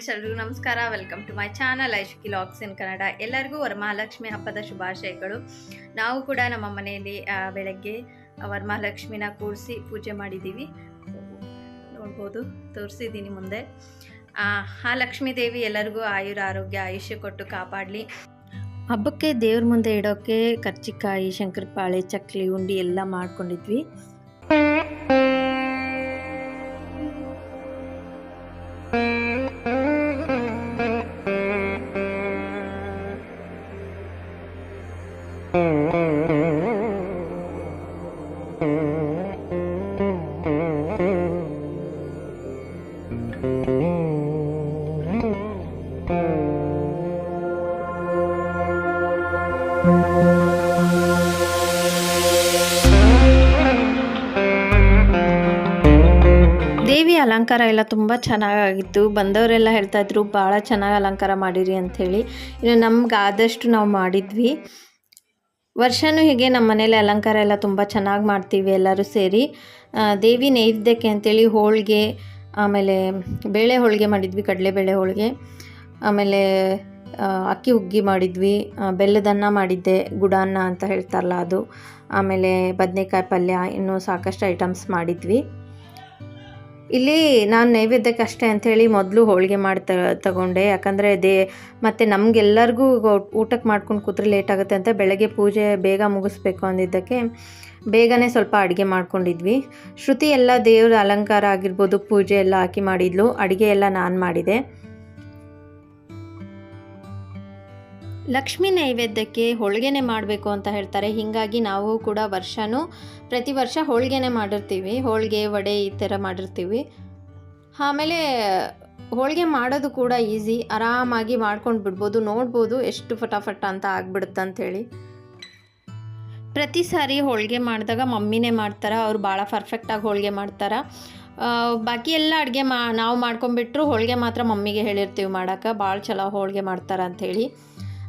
Friends ಎಲ್ರಿಗೂ ನಮಸ್ಕಾರ. Welcome to my channel ಐಶುಕಿ LOX in Kannada ಎಲ್ಲರಿಗೂ ವರಮಹಾಲಕ್ಷ್ಮಿ ಹಬ್ಬದ ಶುಭಾಶಯಗಳು. ನಾವು ಕೂಡ ನಮ್ಮ ಮನೆಯಲ್ಲಿ ಬೆಳಗ್ಗೆ ವರಮಹಾಲಕ್ಷ್ಮಿನ ಕೂರಿಸಿ ಪೂಜೆ ಮಾಡಿದ್ದೀವಿ. ನೋಡ್ಬೋದು, ತೋರಿಸಿದ್ದೀನಿ ಮುಂದೆ. ಆ ಲಕ್ಷ್ಮೀ ದೇವಿ ಎಲ್ಲರಿಗೂ ಆಯುರ ಆರೋಗ್ಯ, ಆಯುಷ್ಯ ಕೊಟ್ಟು ಕಾಪಾಡಲಿ. ಹಬ್ಬಕ್ಕೆ ದೇವ್ರ ಮುಂದೆ ಇಡೋಕ್ಕೆ ಕರ್ಚಿಕಾಯಿ, ಶಂಕರಪಾಳೆ, ಚಕ್ಲಿ, ಉಂಡಿ ಎಲ್ಲ ಮಾಡ್ಕೊಂಡಿದ್ವಿ. ಅಲಂಕಾರ ಎಲ್ಲ ತುಂಬ ಚೆನ್ನಾಗಾಗಿತ್ತು. ಬಂದವರೆಲ್ಲ ಹೇಳ್ತಾ ಇದ್ರು ಭಾಳ ಚೆನ್ನಾಗಿ ಅಲಂಕಾರ ಮಾಡಿರಿ ಅಂಥೇಳಿ. ಇನ್ನು ನಮ್ಗೆ ಆದಷ್ಟು ನಾವು ಮಾಡಿದ್ವಿ. ವರ್ಷವೂ ಹೀಗೆ ನಮ್ಮ ಮನೇಲಿ ಅಲಂಕಾರ ಎಲ್ಲ ತುಂಬ ಚೆನ್ನಾಗಿ ಮಾಡ್ತೀವಿ ಎಲ್ಲರೂ ಸೇರಿ. ದೇವಿ ನೈವೇದ್ಯಕ್ಕೆ ಅಂಥೇಳಿ ಹೋಳಿಗೆ, ಆಮೇಲೆ ಬೇಳೆ ಹೋಳಿಗೆ ಮಾಡಿದ್ವಿ, ಕಡಲೆಬೇಳೆ ಹೋಳಿಗೆ. ಆಮೇಲೆ ಅಕ್ಕಿ ಹುಗ್ಗಿ ಮಾಡಿದ್ವಿ ಬೆಲ್ಲದನ್ನ ಮಾಡಿದ್ದೆ, ಗುಡಾನ್ನ ಅಂತ ಹೇಳ್ತಾರಲ್ಲ ಅದು. ಆಮೇಲೆ ಬದನೆಕಾಯಿ ಪಲ್ಯ, ಇನ್ನೂ ಸಾಕಷ್ಟು ಐಟಮ್ಸ್ ಮಾಡಿದ್ವಿ. ಇಲ್ಲಿ ನಾನು ನೈವೇದ್ಯಕ್ಕೆ ಅಷ್ಟೇ ಅಂಥೇಳಿ ಮೊದಲು ಹೋಳಿಗೆ ಮಾಡಿ ತಗೊಂಡೆ. ಯಾಕಂದರೆ ದೇ, ಮತ್ತು ನಮಗೆಲ್ಲರಿಗೂ ಊಟಕ್ಕೆ ಮಾಡ್ಕೊಂಡು ಕೂತ್ರೆ ಲೇಟ್ ಆಗುತ್ತೆ ಅಂತ ಬೆಳಗ್ಗೆ ಪೂಜೆ ಬೇಗ ಮುಗಿಸ್ಬೇಕು ಅಂದಿದ್ದಕ್ಕೆ ಬೇಗನೆ ಸ್ವಲ್ಪ ಅಡುಗೆ ಮಾಡ್ಕೊಂಡಿದ್ವಿ. ಶ್ರುತಿ ಎಲ್ಲ ದೇವ್ರ ಅಲಂಕಾರ ಆಗಿರ್ಬೋದು, ಪೂಜೆ ಎಲ್ಲ ಹಾಕಿ ಮಾಡಿದ್ಲು. ಅಡುಗೆ ಎಲ್ಲ ನಾನು ಮಾಡಿದೆ. ಲಕ್ಷ್ಮೀ ನೈವೇದ್ಯಕ್ಕೆ ಹೋಳಿಗೆನೆ ಮಾಡಬೇಕು ಅಂತ ಹೇಳ್ತಾರೆ. ಹೀಗಾಗಿ ನಾವು ಕೂಡ ವರ್ಷವೂ ಪ್ರತಿ ವರ್ಷ ಹೋಳಿಗೆನೆ ಮಾಡಿರ್ತೀವಿ. ಹೋಳಿಗೆ, ವಡೆ ಈ ಥರ ಮಾಡಿರ್ತೀವಿ. ಆಮೇಲೆ ಹೋಳಿಗೆ ಮಾಡೋದು ಕೂಡ ಈಸಿ. ಆರಾಮಾಗಿ ಮಾಡ್ಕೊಂಡು ಬಿಡ್ಬೋದು. ನೋಡ್ಬೋದು ಎಷ್ಟು ಫಟಾಫಟ ಅಂತ ಆಗ್ಬಿಡುತ್ತೆ ಅಂಥೇಳಿ. ಪ್ರತಿ ಸಾರಿ ಹೋಳಿಗೆ ಮಾಡಿದಾಗ ಮಮ್ಮಿನೇ ಮಾಡ್ತಾರೆ. ಅವ್ರು ಭಾಳ ಪರ್ಫೆಕ್ಟಾಗಿ ಹೋಳಿಗೆ ಮಾಡ್ತಾರೆ. ಬಾಕಿ ಎಲ್ಲ ಅಡುಗೆ ಮಾ, ನಾವು ಮಾಡ್ಕೊಂಬಿಟ್ರು ಹೋಳಿಗೆ ಮಾತ್ರ ಮಮ್ಮಿಗೆ ಹೇಳಿರ್ತೀವಿ ಮಾಡೋಕೆ ಭಾಳ ಚಲೋ ಹೋಳಿಗೆ ಮಾಡ್ತಾರೆ ಅಂಥೇಳಿ.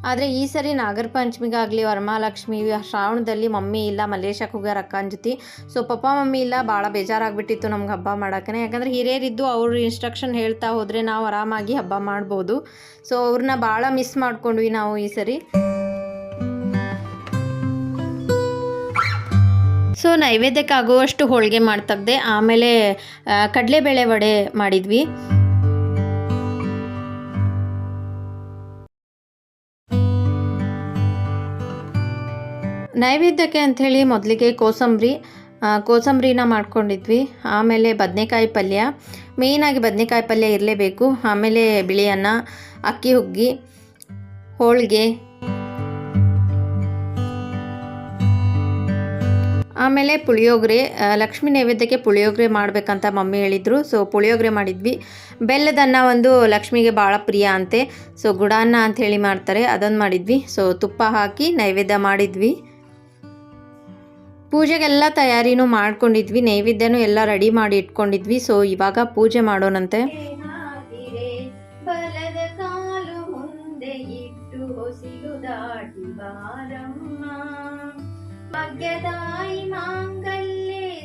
ಆದರೆ ಈ ಸರಿ ನಾಗರ ಪಂಚಮಿಗಾಗಲಿ ವರಮಹಾಲಕ್ಷ್ಮಿ, ಶ್ರಾವಣದಲ್ಲಿ ಮಮ್ಮಿ ಇಲ್ಲ ಮಲೇಶಕ್ಕೆ ಹೋಗ್ಯಾರ ಅಕ್ಕನ ಜೊತೆ ಸೊ ಪಪ್ಪ, ಮಮ್ಮಿ ಇಲ್ಲ ಭಾಳ ಬೇಜಾರಾಗ್ಬಿಟ್ಟಿತ್ತು ನಮ್ಗೆ ಹಬ್ಬ ಮಾಡೋಕೆ ಯಾಕಂದರೆ ಹಿರಿಯರಿದ್ದು ಅವರು ಇನ್ಸ್ಟ್ರಕ್ಷನ್ ಹೇಳ್ತಾ ಹೋದರೆ ನಾವು ಆರಾಮಾಗಿ ಹಬ್ಬ ಮಾಡ್ಬೋದು. ಸೊ ಅವ್ರನ್ನ ಭಾಳ ಮಿಸ್ ಮಾಡ್ಕೊಂಡ್ವಿ ನಾವು ಈ ಸರಿ. ಸೊ ನೈವೇದ್ಯಕ್ಕಾಗುವಷ್ಟು ಹೋಳಿಗೆ ಮಾಡಿ ಆಮೇಲೆ ಕಡಲೆಬೇಳೆ ವಡೆ ಮಾಡಿದ್ವಿ. ನೈವೇದ್ಯಕ್ಕೆ ಅಂಥೇಳಿ ಮೊದಲಿಗೆ ಕೋಸಂಬರಿ ಕೋಸಂಬರಿನ ಮಾಡ್ಕೊಂಡಿದ್ವಿ. ಆಮೇಲೆ ಬದನೆಕಾಯಿ ಪಲ್ಯ. ಮೇಯ್ನಾಗಿ ಬದನೆಕಾಯಿ ಪಲ್ಯ ಇರಲೇಬೇಕು. ಆಮೇಲೆ ಬಿಳಿ ಅನ್ನ ಅಕ್ಕಿ ಹುಗ್ಗಿ, ಹೋಳಿಗೆ. ಆಮೇಲೆ ಪುಳಿಯೋಗರೆ ಲಕ್ಷ್ಮೀ ನೈವೇದ್ಯಕ್ಕೆ ಪುಳಿಯೋಗರೆ ಮಾಡಬೇಕಂತ ಮಮ್ಮಿ ಹೇಳಿದರು. ಸೊ ಪುಳಿಯೋಗರೆ ಮಾಡಿದ್ವಿ. ಬೆಲ್ಲದನ್ನ ಒಂದು ಲಕ್ಷ್ಮಿಗೆ ಭಾಳ ಪ್ರಿಯ ಅಂತೆ. ಸೊ ಗುಡಾನ್ನ ಅಂಥೇಳಿ ಮಾಡ್ತಾರೆ. ಅದನ್ನು ಮಾಡಿದ್ವಿ. ಸೊ ತುಪ್ಪ ಹಾಕಿ ನೈವೇದ್ಯ ಮಾಡಿದ್ವಿ. ಪೂಜೆಗೆಲ್ಲ ತಯಾರಿನೂ ಮಾಡ್ಕೊಂಡಿದ್ವಿ, ನೈವೇದ್ಯನೂ ಎಲ್ಲ ರೆಡಿ ಮಾಡಿ ಇಟ್ಕೊಂಡಿದ್ವಿ. ಸೊ ಇವಾಗ ಪೂಜೆ ಮಾಡೋಣಂತೆ. ಭಾಗ್ಯದಾಯಿ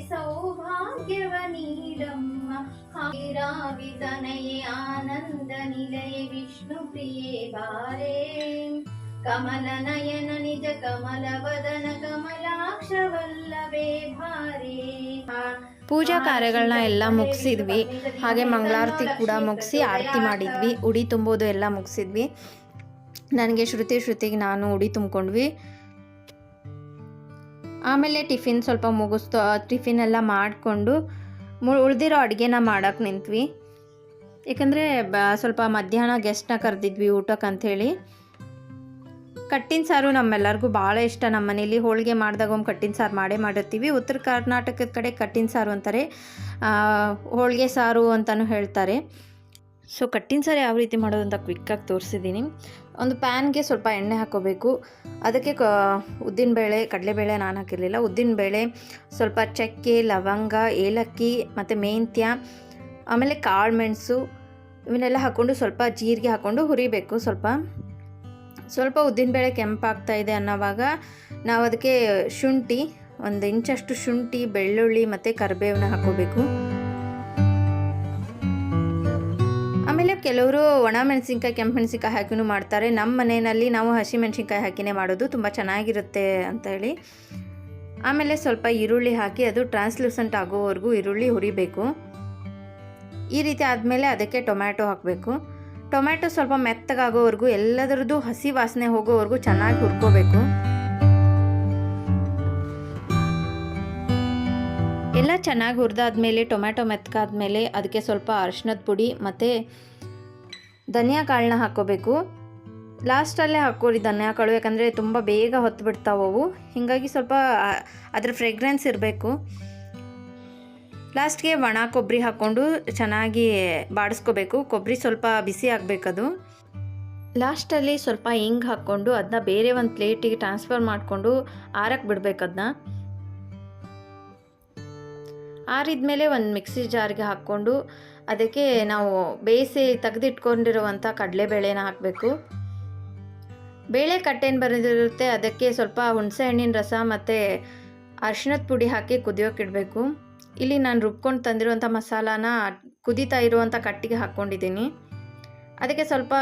ಸೌಭಾಗ್ಯವ ನೀಡಮ್ಮ. ಆನಂದ ನಿಲಯ ವಿಷ್ಣು ಪ್ರಿಯೇ ಬಾರೇ. ಕಮಲ ನಯನ ನಿಜ ಕಮಲ ವದನ ಕಮಲಾಕ್ಷವಲ್ಲವೇ ಭಾರಿ. ಪೂಜಾ ಕಾರ್ಯಗಳನ್ನ ಎಲ್ಲ ಮುಗಿಸಿದ್ವಿ. ಹಾಗೆ ಮಂಗಳಾರತಿ ಕೂಡ ಮುಗಿಸಿ ಆರತಿ ಮಾಡಿದ್ವಿ. ಉಡಿ ತುಂಬೋದು ಎಲ್ಲ ಮುಗಿಸಿದ್ವಿ. ನನಗೆ ಶ್ರುತಿ ಶ್ರುತಿಗೆ ನಾನು ಉಡಿ ತುಂಬ್ಕೊಂಡ್ವಿ. ಆಮೇಲೆ ಟಿಫಿನ್ ಸ್ವಲ್ಪ ಮುಗಿಸ್ತು. ಟಿಫಿನ್ ಎಲ್ಲ ಮಾಡಿಕೊಂಡು ಮು ಉಳಿದಿರೋ ಅಡುಗೆನ ಮಾಡೋಕ್ಕೆ ನಿಂತ್ವಿ. ಏಕೆಂದರೆ ಬ ಸ್ವಲ್ಪ ಮಧ್ಯಾಹ್ನ ಗೆಸ್ಟ್ನ ಕರೆದಿದ್ವಿ ಊಟಕ್ಕೆ ಅಂಥೇಳಿ ಕಟ್ಟಿನ ಸಾರು ನಮ್ಮೆಲ್ಲರಿಗೂ ಭಾಳ ಇಷ್ಟ. ನಮ್ಮ ಮನೇಲಿ ಹೋಳಿಗೆ ಮಾಡಿದಾಗ ಒಂದು ಕಟ್ಟಿನ ಸಾರು ಮಾಡೇ ಮಾಡಿರ್ತೀವಿ. ಉತ್ತರ ಕರ್ನಾಟಕದ ಕಡೆ ಕಟ್ಟಿನ ಸಾರು ಅಂತಾರೆ. ಹೋಳಿಗೆ ಸಾರು ಅಂತಲೂ ಹೇಳ್ತಾರೆ. ಸೊ ಕಟ್ಟಿನ ಸಾರು ಯಾವ ರೀತಿ ಮಾಡೋದು ಅಂತ ಕ್ವಿಕ್ಕಾಗಿ ತೋರಿಸಿದ್ದೀನಿ. ಒಂದು ಪ್ಯಾನ್ಗೆ ಸ್ವಲ್ಪ ಎಣ್ಣೆ ಹಾಕೋಬೇಕು. ಅದಕ್ಕೆ ಕ ಉದ್ದಿನಬೇಳೆ ಕಡಲೆಬೇಳೆ ನಾನು ಹಾಕಿರಲಿಲ್ಲ. ಉದ್ದಿನಬೇಳೆ ಸ್ವಲ್ಪ ಚಕ್ಕೆ, ಲವಂಗ, ಏಲಕ್ಕಿ ಮತ್ತು ಮೆಂತ್ಯ, ಆಮೇಲೆ ಕಾಳು ಮೆಣಸು, ಇವನ್ನೆಲ್ಲ ಹಾಕ್ಕೊಂಡು ಸ್ವಲ್ಪ ಜೀರಿಗೆ ಹಾಕ್ಕೊಂಡು ಹುರಿಬೇಕು ಸ್ವಲ್ಪ. ಸ್ವಲ್ಪ ಉದ್ದಿನಬೇಳೆ ಕೆಂಪಾಗ್ತಾ ಇದೆ ಅನ್ನೋವಾಗ ನಾವು ಅದಕ್ಕೆ ಶುಂಠಿ, ಒಂದು ಇಂಚಷ್ಟು ಶುಂಠಿ, ಬೆಳ್ಳುಳ್ಳಿ ಮತ್ತು ಕರಿಬೇವನ್ನ ಹಾಕೋಬೇಕು ಆಮೇಲೆ ಕೆಲವರು ಒಣ ಮೆಣಸಿನ್ಕಾಯಿ, ಕೆಂಪು ಮೆಣಸಿನ್ಕಾಯಿ ಹಾಕಿನೂ ಮಾಡ್ತಾರೆ. ನಮ್ಮ ಮನೆಯಲ್ಲಿ ನಾವು ಹಸಿ ಮೆಣಸಿನ್ಕಾಯಿ ಹಾಕಿನೇ ಮಾಡೋದು. ತುಂಬ ಚೆನ್ನಾಗಿರುತ್ತೆ ಅಂತ ಹೇಳಿ. ಆಮೇಲೆ ಸ್ವಲ್ಪ ಈರುಳ್ಳಿ ಹಾಕಿ ಅದು ಟ್ರಾನ್ಸ್ಲೂಸೆಂಟ್ ಆಗೋವರೆಗೂ ಈರುಳ್ಳಿ ಹುರಿಬೇಕು. ಈ ರೀತಿ ಆದಮೇಲೆ ಅದಕ್ಕೆ ಟೊಮ್ಯಾಟೊ ಹಾಕಬೇಕು. ಟೊಮ್ಯಾಟೊ ಸ್ವಲ್ಪ ಮೆತ್ತಗಾಗೋವರೆಗೂ ಎಲ್ಲದರದ್ದು ಹಸಿ ವಾಸನೆ ಹೋಗೋವರೆಗೂ ಚೆನ್ನಾಗಿ ಹುರ್ಕೋಬೇಕು. ಎಲ್ಲ ಚೆನ್ನಾಗಿ ಹುರಿದಾದ್ಮೇಲೆ, ಟೊಮ್ಯಾಟೊ ಮೆತ್ತಗಾದ್ಮೇಲೆ ಅದಕ್ಕೆ ಸ್ವಲ್ಪ ಅರಿಶಿನದ ಪುಡಿ ಮತ್ತು ಧನಿಯಾ ಕಾಳನ್ನ ಹಾಕ್ಕೋಬೇಕು. ಲಾಸ್ಟಲ್ಲೇ ಹಾಕೋರಿ ಧನಿಯಾ ಕಾಳು, ಯಾಕಂದರೆ ತುಂಬ ಬೇಗ ಹೊತ್ತು ಬಿಡ್ತಾವವು ಹೀಗಾಗಿ ಸ್ವಲ್ಪ ಅದ್ರ ಫ್ರೆಗ್ರೆನ್ಸ್ ಇರಬೇಕು. ಲಾಸ್ಟ್ಗೆ ಒಣ ಕೊಬ್ಬರಿ ಹಾಕ್ಕೊಂಡು ಚೆನ್ನಾಗಿ ಬಾಡಿಸ್ಕೋಬೇಕು. ಕೊಬ್ಬರಿ ಸ್ವಲ್ಪ ಬಿಸಿ ಆಗಬೇಕದು. ಲಾಸ್ಟಲ್ಲಿ ಸ್ವಲ್ಪ ಹಿಂಗ್ ಹಾಕ್ಕೊಂಡು ಅದನ್ನ ಬೇರೆ ಒಂದು ಪ್ಲೇಟಿಗೆ ಟ್ರಾನ್ಸ್ಫರ್ ಮಾಡಿಕೊಂಡು ಆರಕ್ಕೆ ಬಿಡ್ಬೇಕು ಅದನ್ನ ಆರಿದ್ಮೇಲೆ ಒಂದು ಮಿಕ್ಸಿ ಜಾರ್ಗೆ ಹಾಕ್ಕೊಂಡು ಅದಕ್ಕೆ ನಾವು ಬೇಯಿಸಿ ತೆಗೆದಿಟ್ಕೊಂಡಿರುವಂಥ ಕಡಲೆಬೇಳೆನ ಹಾಕಬೇಕು. ಬೇಳೆ ಕಟ್ಟೇನು ಬರೆದಿರುತ್ತೆ, ಅದಕ್ಕೆ ಸ್ವಲ್ಪ ಹುಣಸೆ ಹಣ್ಣಿನ ರಸ ಮತ್ತು ಅರಿಶಿಣದ ಪುಡಿ ಹಾಕಿ ಕುದಿಯೋಕ್ಕಿಡಬೇಕು ಇಲ್ಲಿ ನಾನು ರುಬ್ಕೊಂಡು ತಂದಿರುವಂಥ ಮಸಾಲಾನ ಕುದೀತಾ ಇರುವಂಥ ಕಟ್ಟಿಗೆ ಹಾಕ್ಕೊಂಡಿದ್ದೀನಿ. ಅದಕ್ಕೆ ಸ್ವಲ್ಪ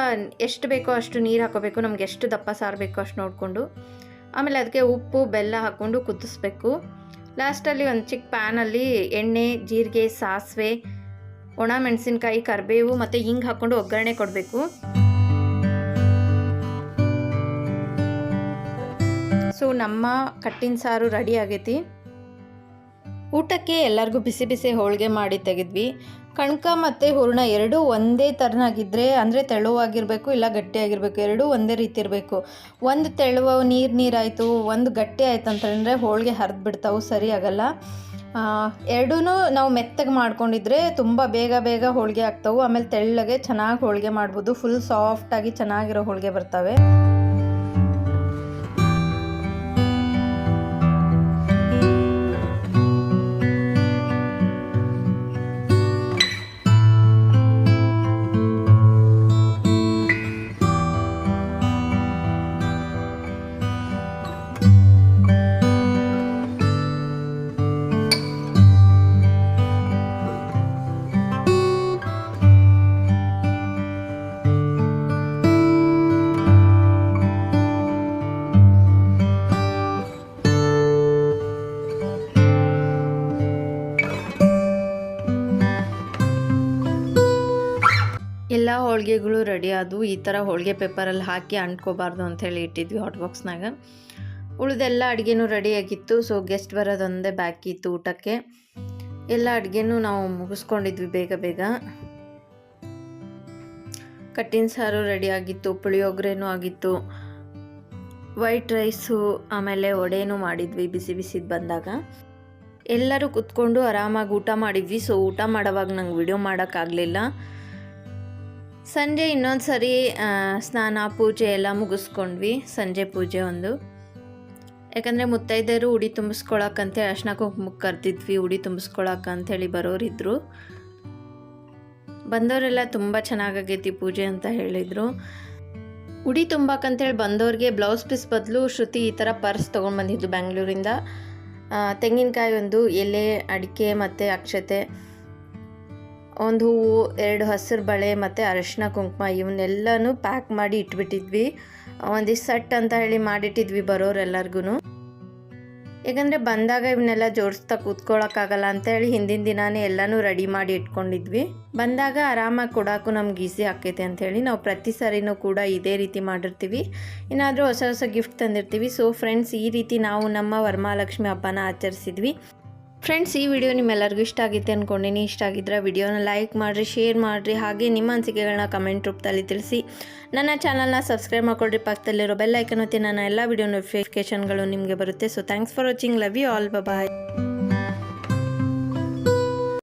ಎಷ್ಟು ಬೇಕೋ ಅಷ್ಟು ನೀರು ಹಾಕೋಬೇಕು, ನಮ್ಗೆ ಎಷ್ಟು ದಪ್ಪ ಸಾರು ಬೇಕೋ ಅಷ್ಟು ನೋಡಿಕೊಂಡು. ಆಮೇಲೆ ಅದಕ್ಕೆ ಉಪ್ಪು, ಬೆಲ್ಲ ಹಾಕ್ಕೊಂಡು ಕುದಿಸ್ಬೇಕು. ಲಾಸ್ಟಲ್ಲಿ ಒಂದು ಚಿಕ್ಕ ಪ್ಯಾನಲ್ಲಿ ಎಣ್ಣೆ, ಜೀರಿಗೆ, ಸಾಸಿವೆ, ಒಣ ಮೆಣಸಿನ್ಕಾಯಿ, ಕರಿಬೇವು ಮತ್ತು ಹಿಂಗೆ ಹಾಕ್ಕೊಂಡು ಒಗ್ಗರಣೆ ಕೊಡಬೇಕು. ಸೊ ನಮ್ಮ ಕಟ್ಟಿನ ಸಾರು ರೆಡಿ ಆಗೈತಿ. ಊಟಕ್ಕೆ ಎಲ್ಲರಿಗೂ ಬಿಸಿ ಬಿಸಿ ಹೋಳಿಗೆ ಮಾಡಿ ತೆಗೆದ್ವಿ. ಕಣ್ಕ ಮತ್ತು ಹೂರ್ಣ ಎರಡೂ ಒಂದೇ ಥರನಾಗಿದ್ದರೆ ಅಂದರೆ ತೆಳುವಾಗಿರಬೇಕು, ಇಲ್ಲ ಗಟ್ಟಿಯಾಗಿರಬೇಕು, ಎರಡೂ ಒಂದೇ ರೀತಿ ಇರಬೇಕು. ಒಂದು ತೆಳುವ ನೀರು ನೀರಾಯಿತು, ಒಂದು ಗಟ್ಟಿ ಆಯಿತು ಅಂತಂದರೆ ಹೋಳಿಗೆ ಹರಿದು ಬಿಡ್ತಾವು, ಸರಿ ಆಗಲ್ಲ. ಎರಡೂ ನಾವು ಮೆತ್ತಗೆ ಮಾಡ್ಕೊಂಡಿದ್ರೆ ತುಂಬ ಬೇಗ ಬೇಗ ಹೋಳಿಗೆ ಆಗ್ತವೆ. ಆಮೇಲೆ ತೆಳ್ಳಗೆ ಚೆನ್ನಾಗಿ ಹೋಳಿಗೆ ಮಾಡ್ಬೋದು ಫುಲ್ ಸಾಫ್ಟಾಗಿ ಚೆನ್ನಾಗಿರೋ ಹೋಳಿಗೆ ಬರ್ತವೆ. ಹೋಳಿಗೆಗಳು ರೆಡಿ ಆದವು. ಈ ಥರ ಹೋಳಿಗೆ ಪೇಪರಲ್ಲಿ ಹಾಕಿ ಅಂಟ್ಕೋಬಾರ್ದು ಅಂಥೇಳಿ ಇಟ್ಟಿದ್ವಿ ಹಾಟ್ ಬಾಕ್ಸ್ನಾಗ ಉಳಿದೆಲ್ಲ ಅಡುಗೆನೂ ರೆಡಿಯಾಗಿತ್ತು ಸೊ ಗೆಸ್ಟ್ ಬರೋದೊಂದೇ ಬಾಕಿ ಇತ್ತು ಊಟಕ್ಕೆ. ಎಲ್ಲ ಅಡುಗೆನೂ ನಾವು ಮುಗಿಸ್ಕೊಂಡಿದ್ವಿ ಬೇಗ ಬೇಗ. ಕಟ್ಟಿನ ಸಾರು ರೆಡಿ ಆಗಿತ್ತು, ಪುಳಿಯೋಗರೆನೂ ಆಗಿತ್ತು. ವೈಟ್ ರೈಸು ಆಮೇಲೆ ವಡೆನೂ ಮಾಡಿದ್ವಿ ಬಿಸಿ ಬಿಸಿದು ಬಂದಾಗ. ಎಲ್ಲರೂ ಕುತ್ಕೊಂಡು ಆರಾಮಾಗಿ ಊಟ ಮಾಡಿದ್ವಿ. ಸೊ ಊಟ ಮಾಡೋವಾಗ ನಂಗೆ ವಿಡಿಯೋ ಮಾಡೋಕ್ಕಾಗಲಿಲ್ಲ ಸಂಜೆ ಇನ್ನೊಂದು ಸರಿ ಸ್ನಾನ, ಪೂಜೆ ಎಲ್ಲ ಮುಗಿಸ್ಕೊಂಡ್ವಿ, ಸಂಜೆ ಪೂಜೆ ಒಂದು. ಯಾಕಂದರೆ ಮುತ್ತೈದೆಯರು ಉಡಿ ತುಂಬಿಸ್ಕೊಳಕ್ಕಂತೆ ಅರ್ಶನ ಕುಂಕುಮಕ್ಕೆ ಕರೆದಿದ್ವಿ, ಉಡಿ ತುಂಬಿಸ್ಕೊಳಕ್ಕೆ ಅಂಥೇಳಿ ಬರೋರಿದ್ರು. ಬಂದವರೆಲ್ಲ ತುಂಬ ಚೆನ್ನಾಗಾಗೈತಿ ಪೂಜೆ ಅಂತ ಹೇಳಿದರು. ಉಡಿ ತುಂಬಾಕಂತೇಳಿ ಬಂದವ್ರಿಗೆ ಬ್ಲೌಸ್ ಪೀಸ್ ಬದಲು ಶ್ರುತಿ ಈ ಥರ ಪರ್ಸ್ ತೊಗೊಂಡು ಬಂದಿದ್ದು ಬೆಂಗಳೂರಿಂದ ತೆಂಗಿನಕಾಯಿ ಒಂದು ಎಲೆ, ಅಡಿಕೆ ಮತ್ತು ಅಕ್ಷತೆ. ಒಂದು ಹೂವು, ಎರಡು ಹಸಿರು ಬಳೆ ಮತ್ತು ಅರಶಿನ, ಕುಂಕುಮ ಇವನ್ನೆಲ್ಲನೂ ಪ್ಯಾಕ್ ಮಾಡಿ ಇಟ್ಬಿಟ್ಟಿದ್ವಿ. ಒಂದಿಷ್ಟು ಸೆಟ್ ಅಂತ ಹೇಳಿ ಮಾಡಿಟ್ಟಿದ್ವಿ ಬರೋರೆಲ್ಲರಿಗೂ ಯಾಕಂದರೆ ಬಂದಾಗ ಇವನ್ನೆಲ್ಲ ಜೋಡಿಸ್ತಾ ಕೂತ್ಕೊಳ್ಳೋಕ್ಕಾಗಲ್ಲ ಅಂತ ಹೇಳಿ ಹಿಂದಿನ ದಿನಾನೇ ಎಲ್ಲನೂ ರೆಡಿ ಮಾಡಿ ಇಟ್ಕೊಂಡಿದ್ವಿ. ಬಂದಾಗ ಆರಾಮಾಗಿ ಕೊಡೋಕ್ಕೂ ನಮ್ಗೆ ಈಸಿ ಆಕೈತೆ ಅಂಥೇಳಿ ನಾವು ಪ್ರತಿ ಸಾರಿನೂ ಕೂಡ ಇದೇ ರೀತಿ ಮಾಡಿರ್ತೀವಿ. ಏನಾದರೂ ಹೊಸ ಹೊಸ ಗಿಫ್ಟ್ ತಂದಿರ್ತೀವಿ. ಸೊ ಫ್ರೆಂಡ್ಸ್ ಈ ರೀತಿ ನಾವು ನಮ್ಮ ವರಮಹಾಲಕ್ಷ್ಮಿ ಹಬ್ಬನ ಆಚರಿಸಿದ್ವಿ. ಫ್ರೆಂಡ್ಸ್ ಈ ವಿಡಿಯೋ ನಿಮ್ಮೆಲ್ಲರಿಗೂ ಇಷ್ಟ ಆಗಿತ್ತು ಅಂದ್ಕೊಂಡಿನಿ ಇಷ್ಟ ಆಗಿದ್ರೆ ವಿಡಿಯೋನ ಲೈಕ್ ಮಾಡಿರಿ ಶೇರ್ ಮಾಡಿರಿ, ಹಾಗೆ ನಿಮ್ಮ ಅನಿಸಿಕೆಗಳನ್ನ ಕಮೆಂಟ್ ರೂಪದಲ್ಲಿ ತಿಳಿಸಿ. ನನ್ನ ಚಾನಲ್ನ ಸಬ್ಸ್ಕ್ರೈಬ್ ಮಾಡ್ಕೊಳ್ರಿ. ಪಕ್ಕದಲ್ಲಿರೋ ಬೆಲ್ಲೈಕನ್ ಹೊತ್ತಿ ನನ್ನ ಎಲ್ಲ ವಿಡಿಯೋ ನೋಟಿಫಿಕೇಷನ್ಗಳು ನಿಮಗೆ ಬರುತ್ತೆ. So thanks for watching love you all bye